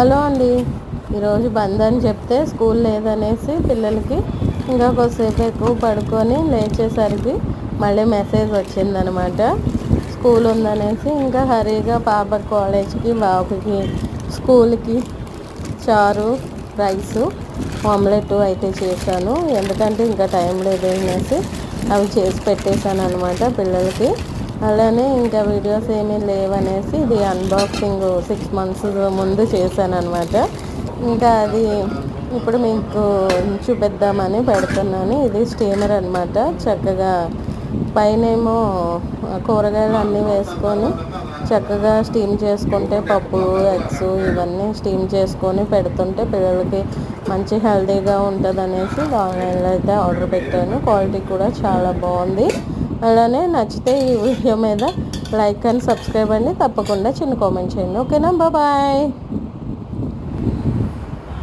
Hello అండి. ఈరోజు బంద్ అని చెప్తే స్కూల్ లేదనేసి పిల్లలకి ఇంకా కొద్దిసేపు ఎక్కువ పడుకొని లేచేసరికి మళ్ళీ మెసేజ్ వచ్చిందనమాట. స్కూల్ ఉందనేసి ఇంకా హరీగా పాప కాలేజ్కి బాబుకి స్కూల్కి చారు రైసు ఆమ్లెట్ అయితే చేశాను. ఎందుకంటే ఇంకా టైం లేదు అనేసి అవి చేసి పెట్టేశాను అనమాట పిల్లలకి. అలానే ఇంకా వీడియోస్ ఏమీ లేవనేసి ఇది అన్బాక్సింగ్ సిక్స్ మంత్స్ ముందు చేశాను అనమాట ఇంకా అది ఇప్పుడు మీకు చూపిద్దామని పెడుతున్నాను. ఇది స్టీమర్ అనమాట చక్కగా పైనేమో కూరగాయలు అన్నీ వేసుకొని చక్కగా స్టీమ్ చేసుకుంటే పప్పు ఎగ్స్ ఇవన్నీ స్టీమ్ చేసుకొని పెడుతుంటే పిల్లలకి మంచి హెల్తీగా ఉంటుంది అనేసి ఆన్లైన్లో అయితే ఆర్డర్ పెట్టాను. క్వాలిటీ కూడా చాలా బాగుంది. అలానే నచ్చితే ఈ వీడియో మీద లైక్ అండ్ సబ్స్క్రైబ్ అండి. తప్పకుండా చిన్న కామెంట్ చేయండి. ఓకేనా? బాయ్